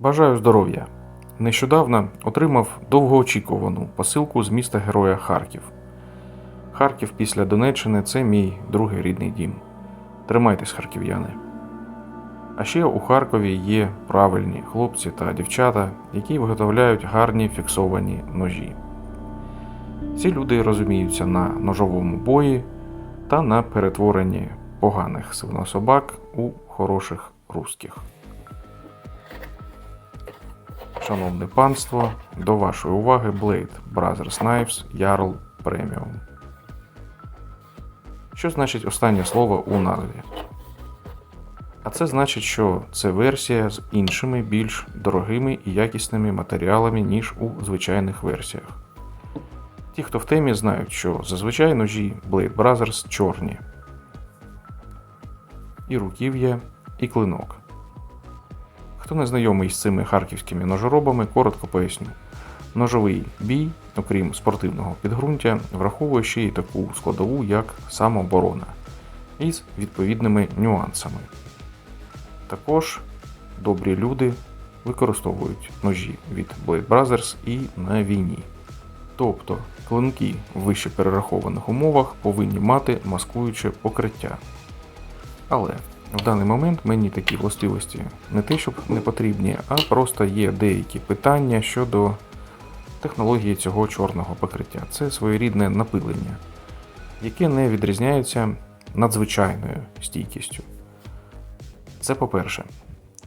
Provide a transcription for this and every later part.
Бажаю здоров'я! Нещодавно отримав довгоочікувану посилку з міста Героя Харків. Харків після Донеччини це мій другий рідний дім. Тримайтесь, харків'яни. А ще у Харкові є правильні хлопці та дівчата, які виготовляють гарні фіксовані ножі. Ці люди розуміються на ножовому бої та на перетворенні поганих свинособак у хороших русських. Шановне панство, до вашої уваги Blade Brothers Knives Jarl Premium. Що значить останнє слово у назві? А це значить, що це версія з іншими більш дорогими і якісними матеріалами, ніж у звичайних версіях. Ті, хто в темі, знають, що зазвичай ножі Blade Brothers чорні. І руків'я, і клинок. Хто не знайомий з цими харківськими ножоробами, коротко поясню. Ножовий бій, окрім спортивного підґрунтя, враховує ще й таку складову, як самооборона, із відповідними нюансами. Також добрі люди використовують ножі від Blade Brothers і на війні. Тобто клинки в вище перерахованих умовах повинні мати маскуюче покриття. Але в даний момент мені такі властивості не те, щоб не потрібні, а просто є деякі питання щодо технології цього чорного покриття. Це своєрідне напилення, яке не відрізняється надзвичайною стійкістю. Це по-перше.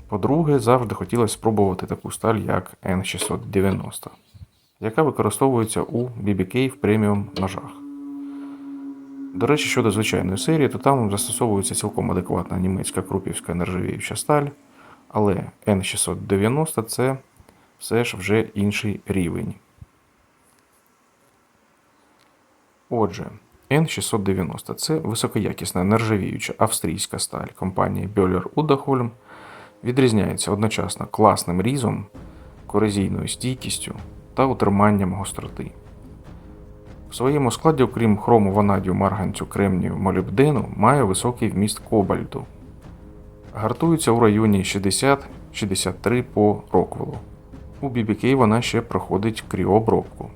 По-друге, завжди хотілося спробувати таку сталь, як N690, яка використовується у BBK в преміум ножах. До речі, щодо звичайної серії, то там застосовується цілком адекватна німецька крупівська нержавіюча сталь, але N690 це все ж вже інший рівень. Отже, N690 це високоякісна нержавіюча австрійська сталь компанії Böhler Uddeholm, відрізняється одночасно класним різом, корозійною стійкістю та утриманням гостроти. В своєму складі, окрім хрому, ванадію, марганцю, кремнію, молібдену, має високий вміст кобальту. Гартується у районі 60-63 по роквелу. У BBK вона ще проходить кріообробку.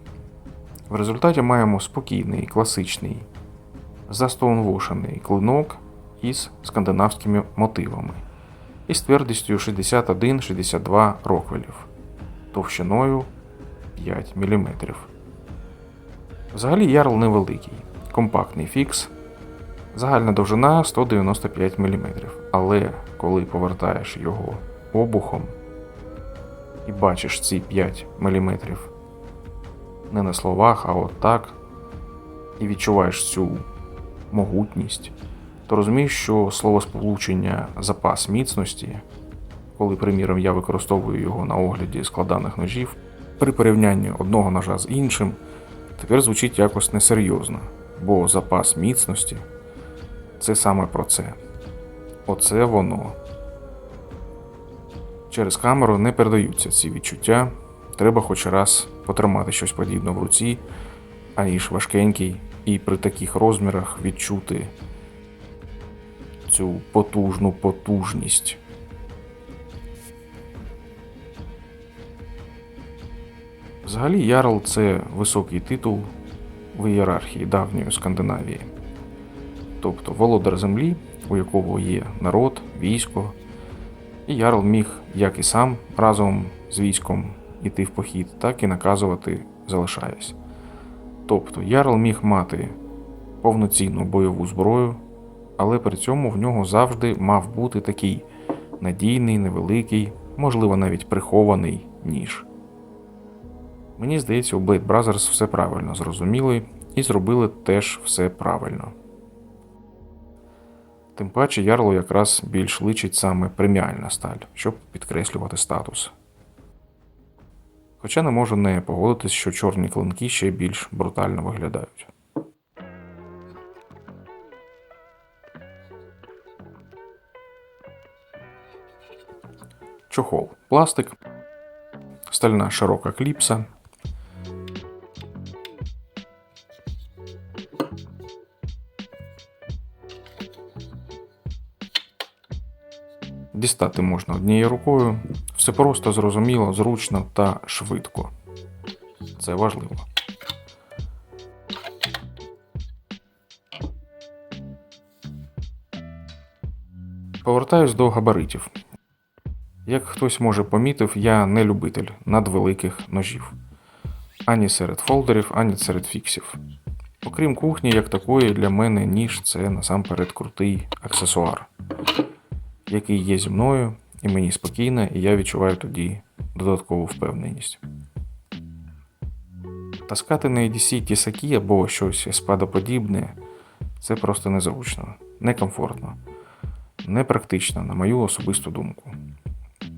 В результаті маємо спокійний, класичний, застоунвошений клинок із скандинавськими мотивами із твердістю 61-62 роквелів, товщиною 5 мм. Взагалі ярл невеликий, компактний фікс, загальна довжина 195 мм. Але коли повертаєш його обухом і бачиш ці 5 мм не на словах, а от так, і відчуваєш цю могутність, то розумієш, що словосполучення запас міцності, коли, приміром, я використовую його на огляді складаних ножів, при порівнянні одного ножа з іншим, тепер звучить якось несерйозно, бо запас міцності це саме про це. Оце воно. Через камеру не передаються ці відчуття. Треба хоч раз потримати щось подібне в руці, аніж важкенький, і при таких розмірах відчути цю потужну потужність. Взагалі, Ярл це високий титул в ієрархії давньої Скандинавії, тобто володар землі, у якого є народ, військо, і Ярл міг, як і сам, разом з військом іти в похід, так і наказувати залишаясь. Тобто Ярл міг мати повноцінну бойову зброю, але при цьому в нього завжди мав бути такий надійний, невеликий, можливо, навіть прихований ніж. Мені здається, у Blade Brothers все правильно зрозуміли і зробили теж все правильно. Тим паче Ярлу якраз більш личить саме преміальна сталь, щоб підкреслювати статус. Хоча не можу не погодитись, що чорні клинки ще більш брутально виглядають. Чохол пластик, стальна широка кліпса. Дістати можна однією рукою, Все просто, зрозуміло, зручно та швидко. Це важливо. Повертаюсь до габаритів. Як хтось може помітив, я не любитель надвеликих ножів. Ані серед фолдерів, ані серед фіксів. Окрім кухні, як такої, для мене ніж це насамперед крутий аксесуар, який є зі мною, і мені спокійно, і я відчуваю тоді додаткову впевненість. Таскати на EDC тісаки або щось спадоподібне це просто незручно, некомфортно, непрактично, на мою особисту думку.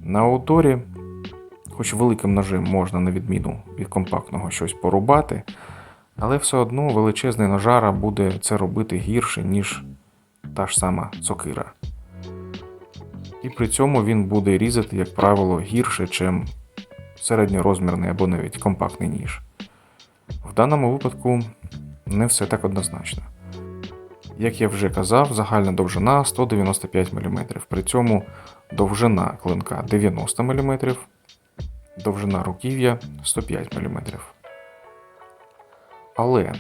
На ауторі, хоч великим ножем можна, на відміну від компактного, щось порубати, але все одно величезний ножара буде це робити гірше, ніж та ж сама сокира. І при цьому він буде різати, як правило, гірше, чим середньорозмірний або навіть компактний ніж. В даному випадку не все так однозначно. Як я вже казав, загальна довжина 195 мм. При цьому довжина клинка 90 мм, довжина руків'я 105 мм. Але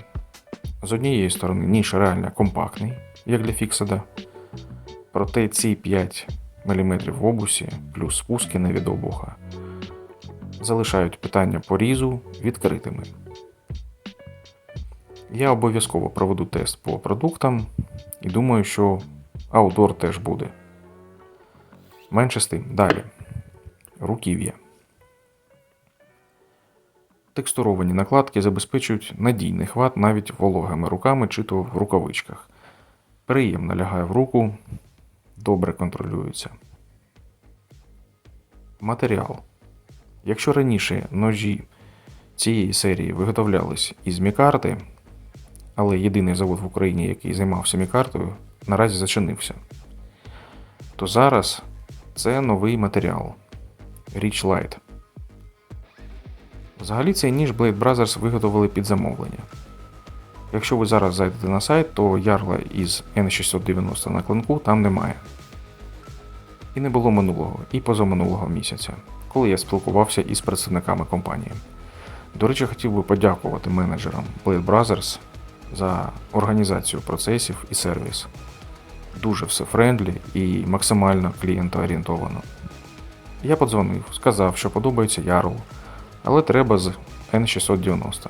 з однієї сторони ніж реально компактний, як для фіксада. Проте ці 5 мм в обусі плюс спуски від обуха залишають питання порізу відкритими. Я обов'язково проведу тест по продуктам і думаю, що аутдор теж буде. Менше з тим. Далі. Руків'я. Текстуровані накладки забезпечують надійний хват навіть вологими руками чи то в рукавичках. Приємно лягає в руку, добре контролюється. Матеріал. Якщо раніше ножі цієї серії виготовлялись із мікарти, але єдиний завод в Україні, який займався мікартою, наразі зачинився, то зараз це новий матеріал Rich Light. Взагалі цей ніж Blade Brothers виготовили під замовлення. Якщо ви зараз зайдете на сайт, то ярла із N690 на клинку там немає. І не було минулого і позаминулого місяця, коли я спілкувався із представниками компанії. До речі, хотів би подякувати менеджерам Blade Brothers за організацію процесів і сервіс. Дуже все френдлі і максимально клієнтоорієнтовано. Я подзвонив, сказав, що подобається Ярл, але треба з N690.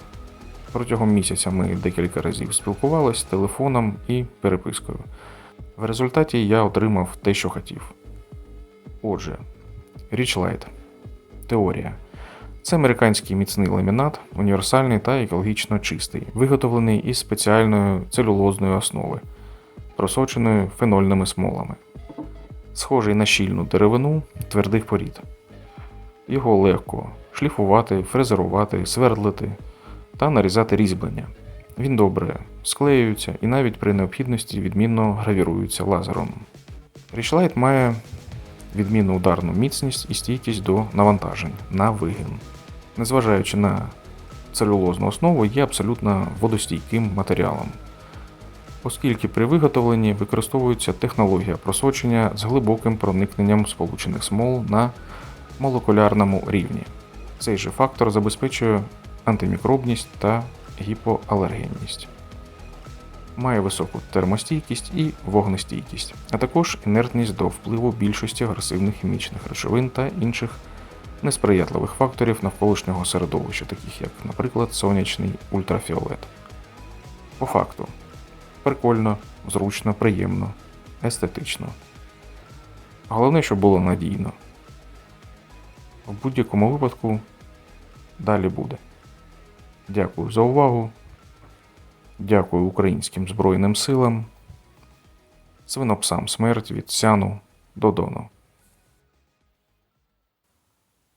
Протягом місяця ми декілька разів спілкувалися телефоном і перепискою. В результаті я отримав те, що хотів. Отже, Richlight. Теорія. Це американський міцний ламінат, універсальний та екологічно чистий, виготовлений із спеціальної целюлозної основи, просоченою фенольними смолами, схожий на щільну деревину твердих порід. Його легко шліфувати, фрезерувати, свердлити та нарізати різьблення. Він добре склеюється і навіть при необхідності відмінно гравірується лазером. Річлайт має відмінну ударну міцність і стійкість до навантажень на вигін. Незважаючи на целюлозну основу, є абсолютно водостійким матеріалом, оскільки при виготовленні використовується технологія просочення з глибоким проникненням сполучених смол на молекулярному рівні. Цей же фактор забезпечує антимікробність та гіпоалергенність. Має високу термостійкість і вогнестійкість, а також інертність до впливу більшості агресивних хімічних речовин та інших несприятливих факторів навколишнього середовища, таких як, наприклад, сонячний ультрафіолет. По факту, прикольно, зручно, приємно, естетично. Головне, щоб було надійно. В будь-якому випадку далі буде. Дякую за увагу. Дякую українським Збройним силам. Свинопсам смерть від Сяну до Дону.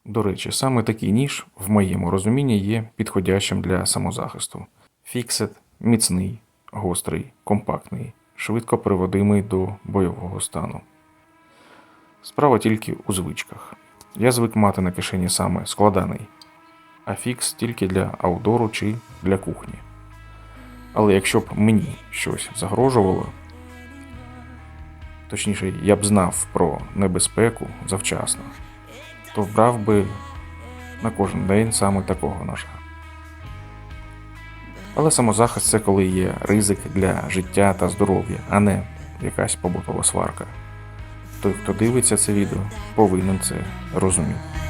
До речі, саме такий ніж, в моєму розумінні, є підходящим для самозахисту. Фіксет міцний, гострий, компактний, швидко приводимий до бойового стану. Справа тільки у звичках. Я звик мати на кишені саме складаний, а фікс тільки для аудору чи для кухні. Але якщо б мені щось загрожувало, точніше, я б знав про небезпеку завчасно, то брав би на кожен день саме такого ножа. Але самозахист це коли є ризик для життя та здоров'я, а не якась побутова сварка. Той, хто дивиться це відео, повинен це розуміти.